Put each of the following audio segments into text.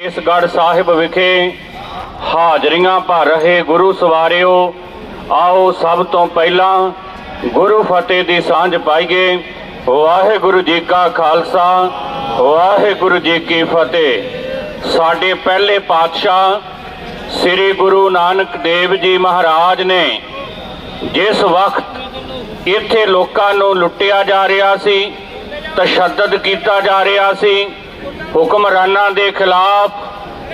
ਕੇਸਗੜ੍ਹ ਸਾਹਿਬ ਵਿਖੇ ਹਾਜ਼ਰੀਆਂ ਭਰ ਰਹੇ ਗੁਰੂ ਸਵਾਰਿਓ, ਆਓ ਸਭ ਤੋਂ ਪਹਿਲਾਂ ਗੁਰੂ ਫਤਿਹ ਦੀ ਸਾਂਝ ਪਾਈਏ। ਵਾਹਿਗੁਰੂ ਜੀ ਕਾ ਖਾਲਸਾ, ਵਾਹਿਗੁਰੂ ਜੀ ਕੀ ਫਤਿਹ। ਸਾਡੇ ਪਹਿਲੇ ਪਾਤਸ਼ਾਹ ਸ੍ਰੀ ਗੁਰੂ ਨਾਨਕ ਦੇਵ ਜੀ ਮਹਾਰਾਜ ਨੇ ਜਿਸ ਵਕਤ ਇੱਥੇ ਲੋਕਾਂ ਨੂੰ ਲੁੱਟਿਆ ਜਾ ਰਿਹਾ ਸੀ, ਤਸ਼ੱਦਦ ਕੀਤਾ ਜਾ ਰਿਹਾ ਸੀ ਹੁਕਮਰਾਨਾਂ ਦੇ ਖਿਲਾਫ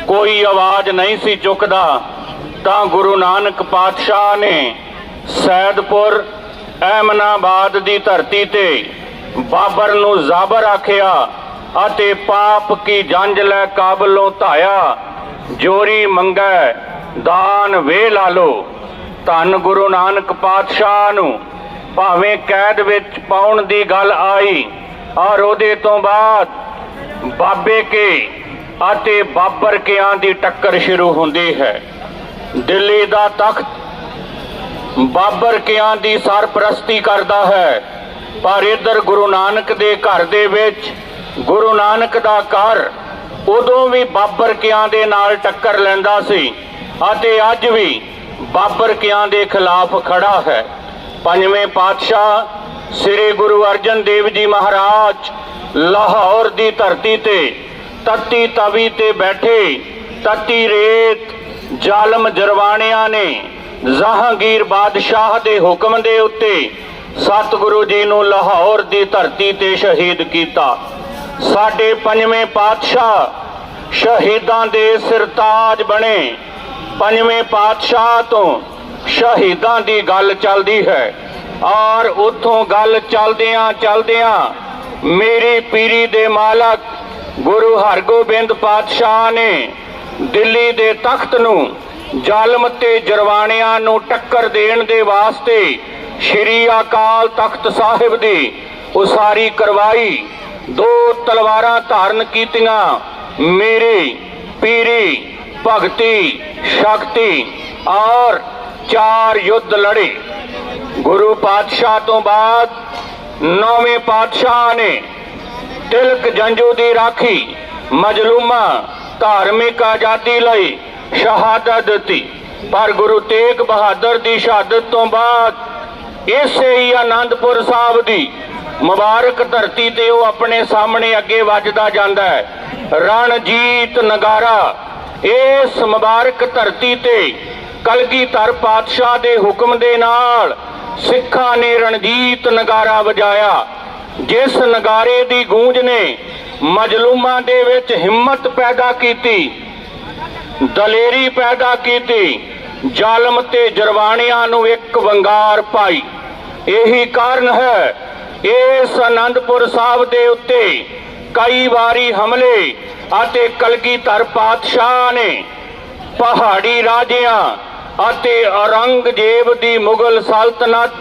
ਕੋਈ ਆਵਾਜ਼ ਨਹੀਂ ਸੀ ਚੁੱਕਦਾ, ਤਾਂ ਗੁਰੂ ਨਾਨਕ ਪਾਤਸ਼ਾਹ ਨੇ ਸੈਦਪੁਰ ਅਹਿਮਨਾਬਾਦ ਦੀ ਧਰਤੀ ਤੇ ਬਾਬਰ ਨੂੰ ਜ਼ਾਬਰ ਆਖਿਆ ਅਤੇ ਪਾਪ ਕੀ ਜੰਜ ਲੈ ਕਾਬਲੋਂ ਧਾਇਆ, ਜੋਰੀ ਮੰਗੈ, ਦਾਨ ਵੇ ਲਾਲੋ ਧੰਨ ਗੁਰੂ ਨਾਨਕ ਪਾਤਸ਼ਾਹ ਨੂੰ ਭਾਵੇਂ ਕੈਦ ਵਿੱਚ ਪਾਉਣ ਦੀ ਗੱਲ ਆਈ, ਔਰ ਉਹਦੇ ਤੋਂ ਬਾਅਦ ਬਾਬੇ ਕੇ ਅਤੇ ਬਾਬਰ ਕਿਆਂ ਦੀ ਟੱਕਰ ਸ਼ੁਰੂ ਹੁੰਦੀ ਹੈ। ਦਿੱਲੀ ਦਾ ਤਖਤ ਬਾਬਰ ਕਿਆਂ ਦੀ ਸਰਪ੍ਰਸਤੀ ਕਰਦਾ ਹੈ। ਪਰ ਇੱਧਰ ਗੁਰੂ ਨਾਨਕ ਦੇ ਘਰ ਦੇ ਵਿੱਚ ਗੁਰੂ ਨਾਨਕ ਦਾ ਘਰ ਉਦੋਂ ਵੀ ਬਾਬਰ ਕਿਆਂ ਦੇ ਨਾਲ ਟੱਕਰ ਲੈਂਦਾ ਸੀ ਅਤੇ ਅੱਜ ਵੀ ਬਾਬਰ ਕਿਆਂ ਦੇ ਖਿਲਾਫ ਖੜਾ ਹੈ। ਪੰਜਵੇਂ ਪਾਤਸ਼ਾਹ ਸ੍ਰੀ ਗੁਰੂ ਅਰਜਨ ਦੇਵ ਜੀ ਮਹਾਰਾਜ ਲਾਹੌਰ ਦੀ ਧਰਤੀ ਤੇ ਤਤੀ ਤਵੀ ਤੇ ਬੈਠੇ, ਤਤੀ ਰੇਤ ਜ਼ਾਲਮ ਜਰਵਾਣਿਆਂ ਨੇ ਜਹਾਂਗੀਰ ਬਾਦਸ਼ਾਹ ਦੇ ਹੁਕਮ ਦੇ ਉੱਤੇ ਸਤਿਗੁਰੂ ਜੀ ਨੂੰ ਲਾਹੌਰ ਦੀ ਧਰਤੀ ਤੇ ਸ਼ਹੀਦ ਕੀਤਾ। ਸਾਡੇ ਪੰਜਵੇਂ ਪਾਤਸ਼ਾਹ ਸ਼ਹੀਦਾਂ ਦੇ ਸਿਰਤਾਜ ਬਣੇ। ਪੰਜਵੇਂ ਪਾਤਸ਼ਾਹ ਤੋਂ ਸ਼ਹੀਦਾਂ ਦੀ ਗੱਲ ਚੱਲਦੀ ਹੈ। ਔਰ ਉੱਥੋਂ ਗੱਲ ਚੱਲਦਿਆਂ ਚੱਲਦਿਆਂ ਮੇਰੀ ਪੀਰੀ ਦੇ ਮਾਲਕ ਗੁਰੂ ਹਰਗੋਬਿੰਦ ਪਾਤਸ਼ਾਹ ਨੇ ਦਿੱਲੀ ਦੇ ਤਖਤ ਨੂੰ ਜ਼ਾਲਮ ਤੇ ਜਰਵਾਣਿਆਂ ਨੂੰ ਟੱਕਰ ਦੇਣ ਦੇ ਵਾਸਤੇ ਸ਼੍ਰੀ ਅਕਾਲ ਤਖਤ ਸਾਹਿਬ ਦੀ ਉਸਾਰੀ ਕਰਵਾਈ। ਦੋ ਤਲਵਾਰਾਂ ਧਾਰਨ ਕੀਤੀਆਂ। ਮੇਰੀ ਪੀਰੀ ਭਗਤੀ, ਸ਼ਕਤੀ ਔਰ ਚਾਰ ਯੁੱਧ ਲੜੇ। ਗੁਰੂ ਪਾਤਸ਼ਾਹ ਤੋਂ ਬਾਅਦ ਨੌਵੇਂ ਪਾਤਸ਼ਾਹ ਨੇ ਤਿਲਕ ਜੰਜੂ ਦੀ ਰਾਖੀ, ਮਜਲੂਮਾ, ਧਾਰਮਿਕ ਆਜ਼ਾਦੀ ਲਈ ਸ਼ਹਾਦਤ ਦਿੱਤੀ। ਪਰ ਗੁਰੂ ਤੇਗ ਬਹਾਦਰ ਦੀ ਸ਼ਹਾਦਤ ਤੋਂ ਬਾਅਦ ਇਸੇ ਹੀ ਆਨੰਦਪੁਰ ਸਾਹਿਬ ਦੀ ਮੁਬਾਰਕ ਧਰਤੀ ਤੇ ਉਹ ਆਪਣੇ ਸਾਹਮਣੇ ਅੱਗੇ ਵੱਜਦਾ ਜਾਂਦਾ ਹੈ। ਰਣਜੀਤ ਨਗਾਰਾ ਇਸ ਮੁਬਾਰਕ ਧਰਤੀ ਤੇ ਕਲਗੀਧਰ ਪਾਤਸ਼ਾਹ ਦੇ ਹੁਕਮ ਦੇ ਨਾਲ ਸਿੱਖਾਂ ਨੇ ਰਣਜੀਤ ਨਗਾਰਾ ਵਜਾਇਆ, ਜਿਸ ਨਗਾਰੇ ਦੀ ਗੂੰਜ ਨੇ ਮਜਲੂਮਾਂ ਦੇ ਵਿੱਚ ਹਿੰਮਤ ਪੈਦਾ ਕੀਤੀ, ਦਲੇਰੀ ਪੈਦਾ ਕੀਤੀ, ਜ਼ਾਲਮ ਤੇ ਜਰਵਾਣਿਆਂ ਨੂੰ ਇੱਕ ਵੰਗਾਰ ਪਾਈ। ਇਹੀ ਕਾਰਨ ਹੈ, ਇਸ ਆਨੰਦਪੁਰ ਸਾਹਿਬ ਦੇ ਉੱਤੇ ਕਈ ਵਾਰੀ ਹਮਲੇ ਅਤੇ ਕਲਗੀਧਰ ਪਾਤਸ਼ਾਹ ਨੇ ਪਹਾੜੀ ਰਾਜਿਆਂ ਅਤੇ ਔਰੰਗਜ਼ੇਬ ਦੀ ਮੁਗਲ ਸਲਤਨਤ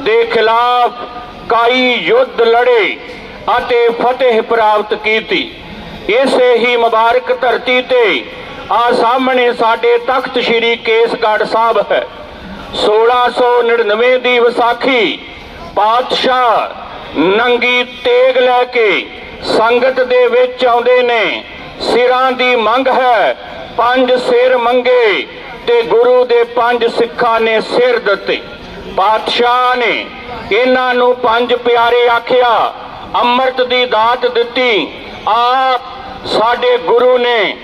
ਦੇ ਖਿਲਾਫ ਕਈ ਯੁੱਧ ਲੜੇ ਅਤੇ ਫਤਿਹ ਪ੍ਰਾਪਤ ਕੀਤੀ। ਇਸੇ ਹੀ ਮੁਬਾਰਕ ਧਰਤੀ ਤੇ ਆ ਸਾਹਮਣੇ ਸਾਡੇ ਤਖਤ ਸ੍ਰੀ ਕੇਸਗੜ੍ਹ ਸਾਹਿਬ ਹੈ। 1699 ਦੀ ਵਿਸਾਖੀ ਪਾਤਸ਼ਾਹ ਨੰਗੀ ਤੇਗ ਲੈ ਕੇ ਸੰਗਤ ਦੇ ਵਿੱਚ ਆਉਂਦੇ ਨੇ। ਸਿਰਾਂ ਦੀ ਮੰਗ ਹੈ, ਪੰਜ ਸਿਰ ਮੰਗੇ ਤੇ ਗੁਰੂ ਦੇ ਪੰਜ ਸਿੱਖਾਂ ਨੇ ਸਿਰ ਦਿੱਤੇ। ਪਾਤਸ਼ਾਹ ਨੇ ਇਹਨਾਂ ਨੂੰ ਪੰਜ ਪਿਆਰੇ ਆਖਿਆ, ਅੰਮ੍ਰਿਤ ਦੀ ਦਾਤ ਦਿੱਤੀ। ਆਪ ਸਾਡੇ ਗੁਰੂ ਨੇ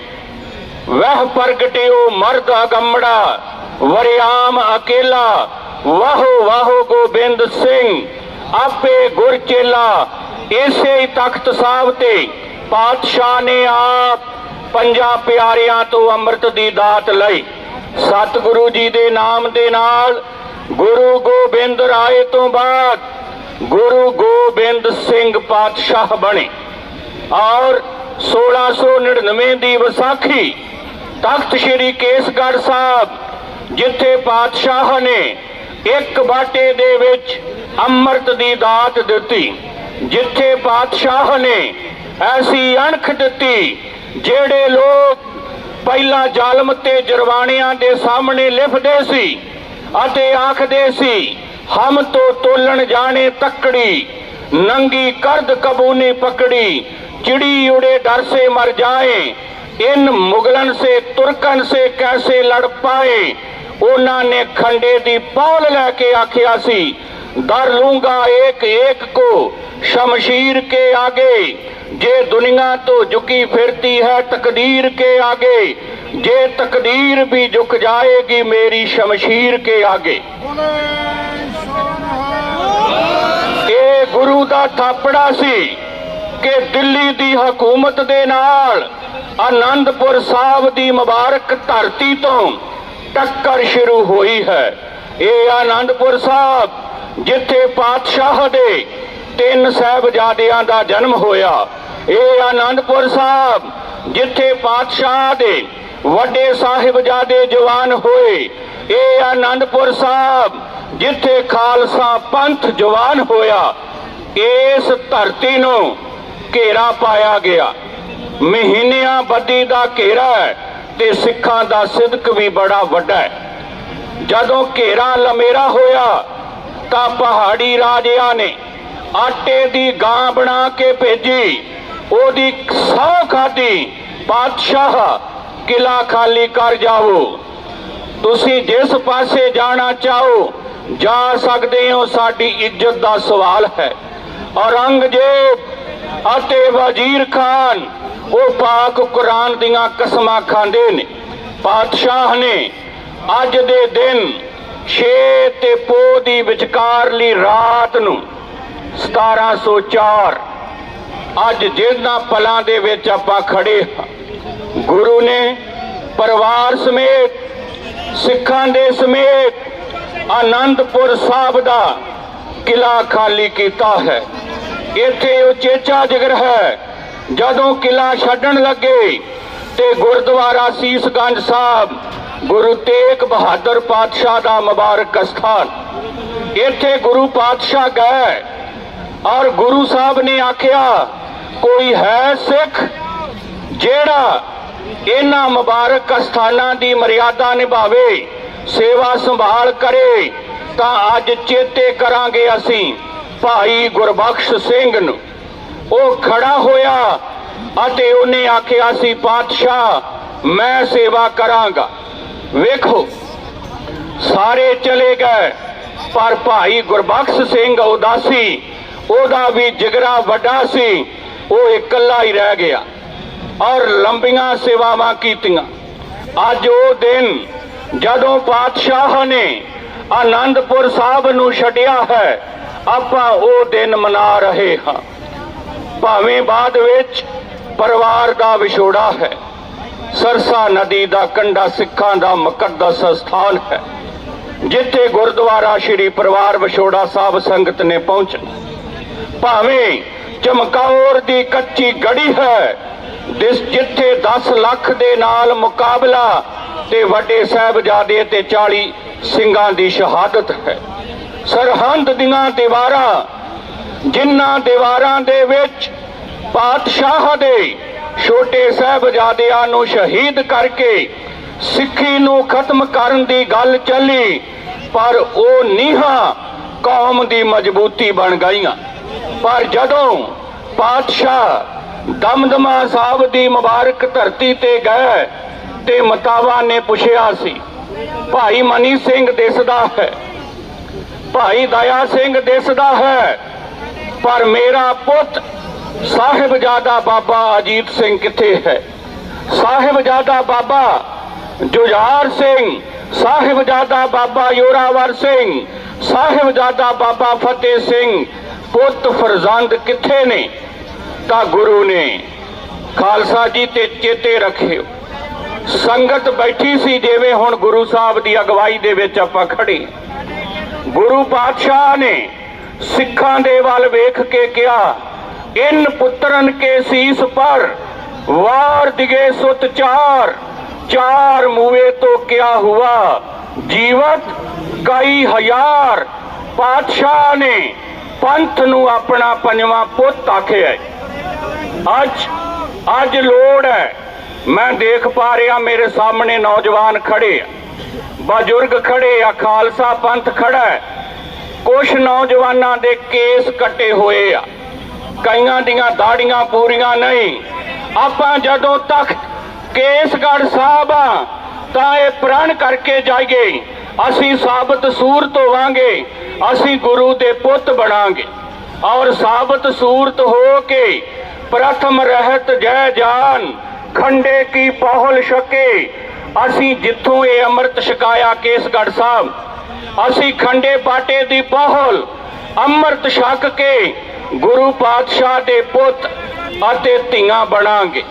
ਵਹਿ ਪ੍ਰਗਟਿਓ ਮਰਦ ਅਗੰਮੜਾ, ਵਰਿਆਮ ਅਕੇਲਾ, ਵਾਹੋ ਵਾਹੋ ਗੋਬਿੰਦ ਸਿੰਘ, ਆਪੇ ਗੁਰ ਚੇਲਾ। ਇਸੇ ਹੀ ਤਖਤ ਸਾਹਿਬ ਤੇ ਪਾਤਸ਼ਾਹ ਨੇ ਆਪ ਪੰਜਾਂ ਪਿਆਰਿਆਂ ਤੋਂ ਅੰਮ੍ਰਿਤ ਦੀ ਦਾਤ ਲਈ। ਸਤਿਗੁਰੂ ਜੀ ਦੇ ਨਾਮ ਦੇ ਨਾਲ ਗੁਰੂ ਗੋਬਿੰਦ ਰਾਏ ਤੋਂ ਬਾਅਦ ਗੁਰੂ ਗੋਬਿੰਦ ਸਿੰਘ ਪਾਤਸ਼ਾਹ ਬਣੇ ਔਰ 1699 ਦੀ ਵਿਸਾਖੀ ਤਖਤ ਸ੍ਰੀ ਕੇਸਗੜ੍ਹ ਸਾਹਿਬ, ਜਿੱਥੇ ਪਾਤਸ਼ਾਹ ਨੇ ਇੱਕ ਬਾਟੇ ਦੇ ਵਿੱਚ ਅੰਮ੍ਰਿਤ ਦੀ ਦਾਤ ਦਿੱਤੀ, ਜਿੱਥੇ ਪਾਤਸ਼ਾਹ ਨੇ ਐਸੀ ਅਣਖ ਦਿੱਤੀ ਜਿਹੜੇ ਲੋਕ ਪਹਿਲਾਂ ਜ਼ਾਲਮ ਤੇ ਜਰਵਾਣਿਆਂ ਦੇ ਸਾਹਮਣੇ ਲਿਫਦੇ ਸੀ ਅਤੇ ਆਖਦੇ ਸੀ, ਹਮ ਤੋ ਤੋਲਣ ਜਾਣੇ ਤੱਕੜੀ, ਨੰਗੀ ਕਰਦ ਕਬੂਨੀ ਪਕੜੀ, ਚਿੜੀ ਉੜੇ ਡਰ ਸੇ ਮਰ ਜਾਏ, ਇਨ ਮੁਗਲਨ ਸੇ ਤੁਰਕਨ ਸੇ ਕੈਸੇ ਲੜ ਪਾਏ? ਉਹਨਾਂ ਨੇ ਖੰਡੇ ਦੀ ਪੌਲ ਲੈ ਕੇ ਆਖਿਆ ਸੀ ਦਰ ਲੂੰਗਾ ਇੱਕ ਇੱਕ ਕੋ ਸ਼ਮਸ਼ੀਰ ਕੇ ਆਗੇ। ਜੇ ਦੁਨੀਆ ਤੋਂ ਝੁਕੀ ਫਿਰਤੀ ਹੈ ਤਕਦੀਰ ਕੇ ਆਗੇ, ਜੇ ਤਕਦੀਰ ਵੀ ਝੁਕ ਜਾਏਗੀ ਮੇਰੀ ਸ਼ਮਸ਼ੀਰ ਕੇ ਆਗੇ। ਇਹ ਗੁਰੂ ਦਾ ਥਾਪੜਾ ਸੀ ਕਿ ਦਿੱਲੀ ਦੀ ਹਕੂਮਤ ਦੇ ਨਾਲ ਆਨੰਦਪੁਰ ਸਾਹਿਬ ਦੀ ਮੁਬਾਰਕ ਧਰਤੀ ਤੋਂ ਟੱਕਰ ਸ਼ੁਰੂ ਹੋਈ ਹੈ। ਇਹ ਆਨੰਦਪੁਰ ਸਾਹਿਬ ਜਿੱਥੇ ਪਾਤਸ਼ਾਹ ਦੇ ਤਿੰਨ ਸਾਹਿਬਜ਼ਾਦਿਆਂ ਦਾ ਜਨਮ ਹੋਇਆ, ਇਹ ਆਨੰਦਪੁਰ ਸਾਹਿਬ, ਜਿੱਥੇ ਪਾਤਸ਼ਾਹ ਦੇ ਵੱਡੇ ਸਾਹਿਬਜ਼ਾਦੇ ਜਵਾਨ ਹੋਏ, ਇਹ ਆਨੰਦਪੁਰ ਸਾਹਿਬ, ਜਿੱਥੇ ਖਾਲਸਾ ਪੰਥ ਜਵਾਨ ਹੋਇਆ, ਇਸ ਧਰਤੀ ਨੂੰ ਘੇਰਾ ਪਾਇਆ ਗਿਆ। ਮਹੀਨਿਆਂ ਬੱਦੀ ਦਾ ਘੇਰਾ ਹੈ ਤੇ ਸਿੱਖਾਂ ਦਾ ਸਿਦਕ ਵੀ ਬੜਾ ਵੱਡਾ ਹੈ। ਜਦੋਂ ਘੇਰਾ ਲਮੇਰਾ ਹੋਇਆ ਤਾਂ ਪਹਾੜੀ ਰਾਜਿਆਂ ਨੇ। ਆਟੇ ਦੀ ਗਾਂ ਬਣਾ ਕੇ ਭੇਜੀ। ਉਹਦੀ ਸੌ ਖਾਦੀ ਪਾਤਸ਼ਾਹ ਕਿਲਾ ਖਾਲੀ ਕਰ ਜਾਵੋ ਤੁਸੀਂ ਜਿਸ ਪਾਸੇ ਜਾਣਾ ਚਾਹੋ, ਜਾ ਸਕਦੇ ਹੋ, ਸਾਡੀ ਇੱਜ਼ਤ ਦਾ ਸਵਾਲ ਹੈ। ਔਰੰਗਜ਼ੇਬ ਅਤੇ ਵਜ਼ੀਰ ਖਾਨ, ਉਹ ਪਾਕ ਕੁਰਾਨ ਦੀਆਂ ਕਸਮਾਂ ਖਾਂਦੇ ਨੇ। ਪਾਤਸ਼ਾਹ ਨੇ ਅੱਜ ਦੇ ਦਿਨ 6 ਤੇ ਪੋ ਦੀ ਵਿਚਕਾਰਲੀ ਰਾਤ ਨੂੰ 1704 ਅੱਜ ਜਿਹਨਾਂ ਪਲਾਂ ਦੇ ਵਿੱਚ ਆਪਾਂ ਖੜੇ ਗੁਰੂ ਨੇ ਪਰਿਵਾਰ ਸਮੇਤ, ਸਿੱਖਾਂ ਦੇ ਸਮੇਤ ਆਨੰਦਪੁਰ ਸਾਹਿਬ ਦਾ ਕਿਲਾ ਖਾਲੀ ਕੀਤਾ ਹੈ। ਇੱਥੇ ਉਚੇਚਾ ਜਿਗਰ ਹੈ, ਜਦੋਂ ਕਿਲਾ ਛੱਡਣ ਲੱਗੇ ਤੇ ਗੁਰਦੁਆਰਾ ਸੀਸਗੰਜ ਸਾਹਿਬ ਗੁਰੂ ਤੇਗ ਬਹਾਦਰ ਪਾਤਸ਼ਾਹ ਦਾ ਮੁਬਾਰਕ ਸਥਾਨ ਇੱਥੇ ਗੁਰੂ ਪਾਤਸ਼ਾਹ ਗਏ ਔਰ ਗੁਰੂ ਸਾਹਿਬ ਨੇ ਆਖਿਆ, ਕੋਈ ਹੈ ਸਿੱਖ ਜਿਹੜਾ ਇਹਨਾਂ ਮੁਬਾਰਕ ਸਥਾਨਾਂ ਦੀ ਮਰਿਆਦਾ ਨਿਭਾਵੇ, ਸੇਵਾ ਸੰਭਾਲ ਕਰੇ, ਤਾਂ ਅੱਜ ਚੇਤੇ ਕਰਾਂਗੇ ਅਸੀਂ ਭਾਈ ਗੁਰਬਖਸ਼ ਸਿੰਘ ਨੂੰ। ਉਹ ਖੜਾ ਹੋਇਆ ਅਤੇ ਉਹਨੇ ਆਖਿਆ ਸੀ ਪਾਤਸ਼ਾਹ, ਮੈਂ ਸੇਵਾ ਕਰਾਂਗਾ। ਵੇਖੋ, ਸਾਰੇ ਚਲੇ ਗਏ, ਪਰ ਭਾਈ ਗੁਰਬਖਸ਼ ਸਿੰਘ ਉਦਾਸੀ, ਉਹਦਾ ਵੀ ਜਿਗਰਾ ਵੱਡਾ ਸੀ, ਉਹ ਇਕੱਲਾ ਹੀ ਰਹਿ ਗਿਆ ਔਰ ਲੰਬੀਆਂ ਸੇਵਾਵਾਂ ਕੀਤੀਆਂ। ਅੱਜ ਉਹ ਦਿਨ ਜਦੋਂ ਪਾਤਸ਼ਾਹ ਨੇ ਆਨੰਦਪੁਰ ਸਾਹਿਬ ਨੂੰ ਛੱਡਿਆ ਹੈ, ਆਪਾਂ ਉਹ ਦਿਨ ਮਨਾ ਰਹੇ ਹਾਂ। ਭਾਵੇਂ ਬਾਅਦ ਵਿੱਚ ਪਰਿਵਾਰ ਦਾ ਵਿਛੋੜਾ ਹੈ। ਸਰਸਾ ਨਦੀ ਦਾ ਕੰਡਾ ਸਿੱਖਾਂ ਦਾ ਮੁਕੱਦਸ ਸਥਾਨ ਹੈ, ਜਿੱਥੇ ਗੁਰਦੁਆਰਾ ਸ਼੍ਰੀ ਪਰਿਵਾਰ ਵਿਛੋੜਾ ਸਾਹਿਬ ਸੰਗਤ ਨੇ ਪਹੁੰਚਣਾ। ਭਾਵੇਂ ਚਮਕੌਰ ਦੀ ਕੱਚੀ ਗੜੀ ਹੈ, ਜਿਸ ਜਿੱਥੇ 10 ਲੱਖ ਦੇ ਨਾਲ ਮੁਕਾਬਲਾ ਤੇ ਵੱਡੇ ਸਾਹਿਬਜ਼ਾਦੇ ਤੇ 40 ਸਿੰਘਾਂ ਦੀ ਸ਼ਹਾਦਤ ਹੈ। ਸਰਹੰਦ ਦੀਆਂ ਦੀਵਾਰਾਂ ਜਿਨ੍ਹਾਂ ਦੀਵਾਰਾਂ ਦੇ ਵਿੱਚ ਪਾਤਸ਼ਾਹ ਦੇ ਛੋਟੇ ਸਾਹਿਬਜ਼ਾਦਿਆਂ ਨੂੰ ਸ਼ਹੀਦ ਕਰਕੇ ਸਿੱਖੀ ਨੂੰ ਖਤਮ ਕਰਨ ਦੀ ਗੱਲ ਚੱਲੀ, ਪਰ ਉਹ ਨੀਹਾਂ ਕੌਮ ਦੀ ਮਜ਼ਬੂਤੀ ਬਣ ਗਈਆਂ। ਪਰ ਜਦੋਂ ਪਾਤਸ਼ਾਹ ਦਮਦਮਾ ਸਾਹਿਬ ਦੀ ਮੁਬਾਰਕ ਧਰਤੀ ਤੇ ਗਏ ਤੇ ਮਤਾਵਾ ਨੇ ਪੁੱਛਿਆ ਸੀ, ਭਾਈ ਮਨੀ ਸਿੰਘ ਦਿਸਦਾ ਹੈ? ਭਾਈ ਦਇਆ ਸਿੰਘ ਦਿਸਦਾ ਹੈ, ਪਰ ਮੇਰਾ ਪੁੱਤ ਸਾਹਿਬਜ਼ਾਦਾ ਬਾਬਾ ਅਜੀਤ ਸਿੰਘ ਕਿੱਥੇ ਹੈ? ਸਾਹਿਬਜ਼ਾਦਾ ਬਾਬਾ ਜੁਝਾਰ ਸਿੰਘ, ਸਾਹਿਬਜ਼ਾਦਾ ਬਾਬਾ ਯੋਰਾਵਰ ਸਿੰਘ, ਸਾਹਿਬਜ਼ਾਦਾ ਬਾਬਾ ਫਤਿਹ ਸਿੰਘ, ਪੁੱਤ ਫਰਜ਼ੰਦ ਕਿੱਥੇ ਨੇ? ਤਾਂ ਗੁਰੂ ਨੇ ਖਾਲਸਾ ਜੀ ਤੇ ਚੇਤੇ ਰੱਖਿਓ। ਸੰਗਤ ਬੈਠੀ ਸੀ ਜਿਵੇਂ ਹੁਣ ਗੁਰੂ ਸਾਹਿਬ ਦੀ ਅਗਵਾਈ ਦੇ ਵਿੱਚ ਆਪਾਂ ਖੜੇ। ਗੁਰੂ ਪਾਤਸ਼ਾਹ ਨੇ ਸਿੱਖਾਂ ਦੇ ਵੱਲ ਵੇਖ ਕੇ ਕਿਹਾ ਇਨ ਪੁੱਤਰਨ ਕੇ ਸੀਸ ਪਰ, ਵਾਰ ਦਿਗੇ ਸੁਤ ਚਾਰ ਚਾਰ ਮੂਏ ਤੋਂ ਕਿਆ ਹੁਆ? ਜੀਵਤ ਕਈ ਹਜ਼ਾਰ ਪਾਤਸ਼ਾਹ ਨੇ ਪੰਥ ਨੂੰ ਆਪਣਾ ਪੰਜਵਾਂ ਪੁੱਤ ਆਖਿਆ ਅੱਜ ਅੱਜ ਲੋੜ ਹੈ। ਮੈਂ ਦੇਖ ਪਾ ਰਿਹਾ ਮੇਰੇ ਸਾਹਮਣੇ ਨੌਜਵਾਨ ਖੜੇ ਆ। ਬਜ਼ੁਰਗ ਖੜੇ ਆ, ਖਾਲਸਾ ਪੰਥ ਖੜਾ ਹੈ। ਕੁਝ ਨੌਜਵਾਨਾਂ ਦੇ ਕੇਸ ਕੱਟੇ ਹੋਏ ਆ। ਕਈਆਂ ਦੀਆਂ ਦਾੜੀਆਂ ਪੂਰੀਆਂ ਨਹੀਂ। ਆਪਾਂ ਜਦੋਂ ਤੱਕ ਕੇਸਗੜ੍ਹ ਸਾਹਿਬ ਆ, ਤਾਂ ਇਹ ਪ੍ਰਣ ਕਰਕੇ ਜਾਈਏ। ਅਸੀਂ ਸਾਬਤ ਸੂਰਤ ਹੋਵਾਂਗੇ, ਅਸੀਂ ਗੁਰੂ ਦੇ ਪੁੱਤ ਬਣਾਂਗੇ। ਔਰ ਸਾਬਤ ਸੂਰਤ ਹੋ ਕੇ ਪ੍ਰਥਮ ਰਹਿਤ ਜੈ ਜਾਨ, ਖੰਡੇ ਕੀ ਪਾਹਲ ਛਕੇ। ਅਸੀਂ ਜਿੱਥੋਂ ਇਹ ਅੰਮ੍ਰਿਤ ਛਕਾਇਆ ਕੇਸਗੜ ਸਾਹਿਬ, ਅਸੀਂ ਖੰਡੇ ਬਾਟੇ ਦੀ ਪਾਹਲ ਅੰਮ੍ਰਿਤ ਛਕ ਕੇ ਗੁਰੂ ਪਾਤਸ਼ਾਹ ਦੇ ਪੁੱਤ ਅਤੇ ਧੀਆਂ ਬਣਾਂਗੇ।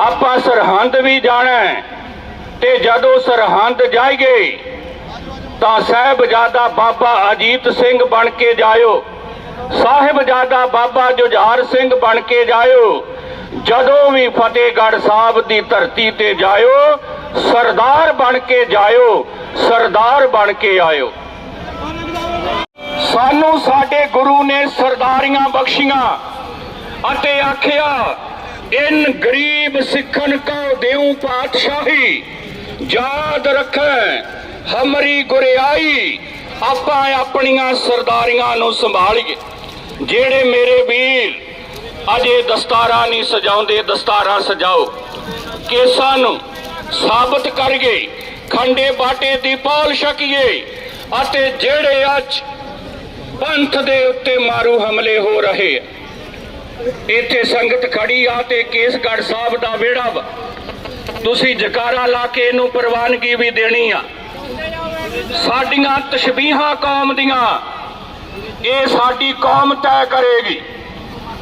ਆਪਾਂ ਸਰਹੰਦ ਵੀ ਜਾਣਾ ਤੇ ਜਦੋਂ ਸਰਹੰਦ ਜਾਈਏ, ਤਾਂ ਸਾਹਿਬਜ਼ਾਦਾ ਬਾਬਾ ਅਜੀਤ ਸਿੰਘ ਬਣ ਕੇ ਜਾਇਓ। ਸਾਹਿਬਜ਼ਾਦਾ ਬਾਬਾ ਜੁਝਾਰ ਸਿੰਘ ਬਣ ਕੇ ਜਾਇਓ। ਜਦੋਂ ਵੀ ਫਤਿਹਗੜ੍ਹ ਸਾਹਿਬ ਦੀ ਧਰਤੀ ਤੇ ਜਾਇਓ, ਸਰਦਾਰ ਬਣ ਕੇ ਜਾਇਓ, ਸਰਦਾਰ ਬਣ ਕੇ ਆਇਓ। ਸਾਨੂੰ ਸਾਡੇ ਗੁਰੂ ਨੇ ਸਰਦਾਰੀਆਂ ਬਖਸ਼ੀਆਂ ਅਤੇ ਆਖਿਆ, ਇਨ ਗਰੀਬ ਸਿੱਖਨ ਕੋ ਦੇਉ ਪਾਤਸ਼ਾਹੀ, ਯਾਦ ਰੱਖੈ ਹਮਰੀ ਗੁਰਿਆਈ, ਆਪਾਂ ਆਪਣੀਆਂ ਸਰਦਾਰੀਆਂ ਨੂੰ ਸੰਭਾਲੀਏ। ਜਿਹੜੇ ਮੇਰੇ ਵੀਰ ਅਜੇ ਦਸਤਾਰਾਂ ਨਹੀਂ ਸਜਾਉਂਦੇ, ਦਸਤਾਰਾਂ ਸਜਾਓ। ਕੇਸਾਂ ਨੂੰ ਸਾਬਤ ਕਰੀਏ, ਖੰਡੇ ਬਾਟੇ ਦੀ ਪੌਲ ਛਕੀਏ ਅਤੇ ਜਿਹੜੇ ਅੱਜ ਪੰਥ ਦੇ ਉੱਤੇ ਮਾਰੂ ਹਮਲੇ ਹੋ ਰਹੇ। ਆ ਇੱਥੇ ਸੰਗਤ ਖੜੀ ਆ ਤੇ ਕੇਸਗੜ੍ਹ ਸਾਹਿਬ ਦਾ ਵਿਹੜਾ ਵਾ। ਤੁਸੀਂ ਜਕਾਰਾ ਲਾ ਕੇ ਇਹਨੂੰ ਪ੍ਰਵਾਨਗੀ ਵੀ ਦੇਣੀ ਆ। ਸਾਡੀਆਂ ਤਸ਼ਬੀਹਾਂ ਕੌਮ ਦੀਆਂ, ਇਹ ਸਾਡੀ ਕੌਮ ਤੈਅ ਕਰੇਗੀ।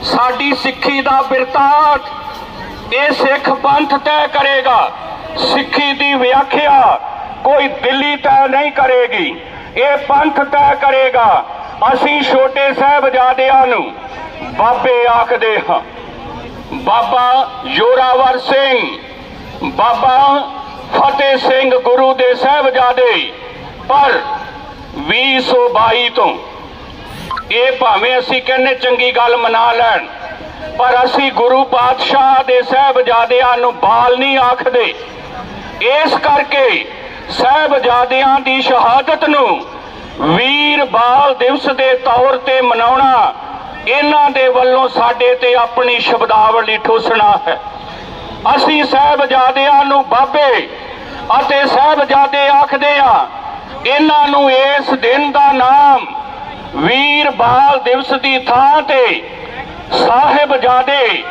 ਸਾਡੀ ਸਿੱਖੀ ਦਾ ਬਿਰਤਾਂਤ ਇਹ ਸਿੱਖ ਪੰਥ ਤੈਅ ਕਰੇਗਾ। ਸਿੱਖੀ ਦੀ ਵਿਆਖਿਆ ਕੋਈ ਦਿੱਲੀ ਤੈਅ ਨਹੀਂ ਕਰੇਗੀ। ਇਹ ਪੰਥ ਤੈਅ ਕਰੇਗਾ। ਅਸੀਂ ਛੋਟੇ ਸਾਹਿਬਜ਼ਾਦਿਆਂ ਨੂੰ ਬਾਬੇ ਆਖਦੇ ਹਾਂ। ਬਾਬਾ ਜੋਰਾਵਰ ਸਿੰਘ, ਬਾਬਾ ਫਤਿਹ ਸਿੰਘ ਗੁਰੂ ਦੇ ਸਾਹਿਬਜ਼ਾਦੇ, ਪਰ 2022 ਤੋਂ ਇਹ ਭਾਵੇਂ ਅਸੀਂ ਕਹਿੰਨੇ ਚੰਗੀ ਗੱਲ ਮਨਾ ਲੈਣ, ਪਰ ਅਸੀਂ ਗੁਰੂ ਪਾਤਸ਼ਾਹ ਦੇ ਸਾਹਿਬਜ਼ਾਦਿਆਂ ਨੂੰ ਬਾਲ ਨਹੀਂ ਆਖਦੇ। ਇਸ ਕਰਕੇ ਸਾਹਿਬਜ਼ਾਦਿਆਂ ਦੀ ਸ਼ਹਾਦਤ ਨੂੰ ਵੀਰ ਬਾਲ ਦਿਵਸ ਦੇ ਤੌਰ ਤੇ ਮਨਾਉਣਾ ਇਹਨਾਂ ਦੇ ਵੱਲੋਂ ਸਾਡੇ ਤੇ ਆਪਣੀ ਸ਼ਬਦਾਵਲੀ ਠੋਸਣਾ ਹੈ। ਅਸੀਂ ਸਾਹਿਬਜ਼ਾਦਿਆਂ ਨੂੰ ਬਾਬੇ ਅਤੇ ਸਾਹਿਬਜ਼ਾਦੇ ਆਖਦੇ ਆ ਇਹਨਾਂ ਨੂੰ ਇਸ ਦਿਨ ਦਾ ਨਾਮ ਵੀਰ ਬਾਲ ਦਿਵਸ ਦੀ ਥਾਂ ਤੇ ਸਾਹਿਬਜ਼ਾਦੇ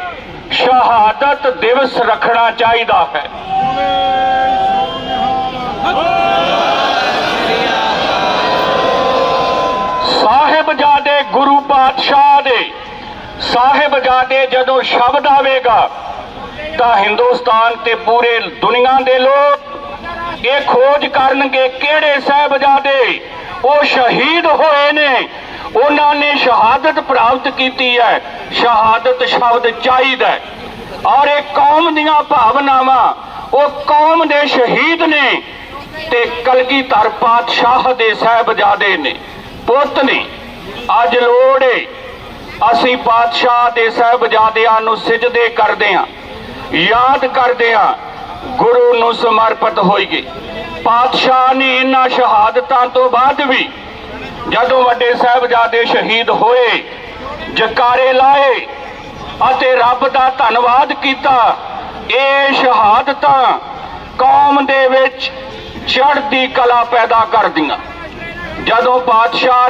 ਸ਼ਹਾਦਤ ਦਿਵਸ ਰੱਖਣਾ ਚਾਹੀਦਾ ਹੈ। ਗੁਰੂ ਪਾਤਸ਼ਾਹ ਦੇ ਸਾਹਿਬਜ਼ਾਦੇ ਜਦੋਂ ਸ਼ਬਦ ਆਵੇਗਾ ਤਾਂ ਹਿੰਦੁਸਤਾਨ ਤੇ ਪੂਰੇ ਦੁਨੀਆ ਦੇ ਲੋਕ ਇਹ ਖੋਜ ਕਰਨਗੇ ਕਿਹੜੇ ਸਾਹਿਬਜ਼ਾਦੇ ਉਹ ਸ਼ਹੀਦ ਹੋਏ ਨੇ। ਉਹਨਾਂ ਨੇ ਸ਼ਹਾਦਤ ਪ੍ਰਾਪਤ ਕੀਤੀ ਹੈ। ਸ਼ਹਾਦਤ ਸ਼ਬਦ ਚਾਹੀਦਾ ਔਰ ਇਹ ਕੌਮ ਦੀਆਂ ਭਾਵਨਾਵਾਂ, ਉਹ ਕੌਮ ਦੇ ਸ਼ਹੀਦ ਨੇ ਤੇ ਕਲਗੀਧਰ ਪਾਤਸ਼ਾਹ ਦੇ ਸਾਹਿਬਜ਼ਾਦੇ ਨੇ। ਪੁੱਤ ਨੇ ਅੱਜ ਲੋੜ ਏ। ਅਸੀਂ ਪਾਤਸ਼ਾਹ ਦੇ ਸਾਹਿਬਜ਼ਾਦਿਆਂ ਨੂੰ ਸਿਜਦੇ ਕਰਦੇ ਹਾਂ ਯਾਦ ਕਰਦੇ ਹਾਂ ਗੁਰੂ ਨੂੰ ਸਮਰਪਿਤ ਹੋਈਏ। ਪਾਤਸ਼ਾਹ ਨੇ ਇਹਨਾਂ ਸ਼ਹਾਦਤਾਂ ਤੋਂ ਬਾਅਦ ਵੀ ਜਦੋਂ ਵੱਡੇ ਸਾਹਿਬਜ਼ਾਦੇ ਸ਼ਹੀਦ ਹੋਏ, ਜਕਾਰੇ ਲਾਏ ਅਤੇ ਰੱਬ ਦਾ ਧੰਨਵਾਦ ਕੀਤਾ, ਇਹ ਸ਼ਹਾਦਤਾਂ ਕੌਮ ਦੇ ਵਿੱਚ ਚੜ੍ਹਦੀ ਕਲਾ ਪੈਦਾ ਕਰਦੀਆਂ। ਜਦੋਂ ਪਾਤਸ਼ਾਹ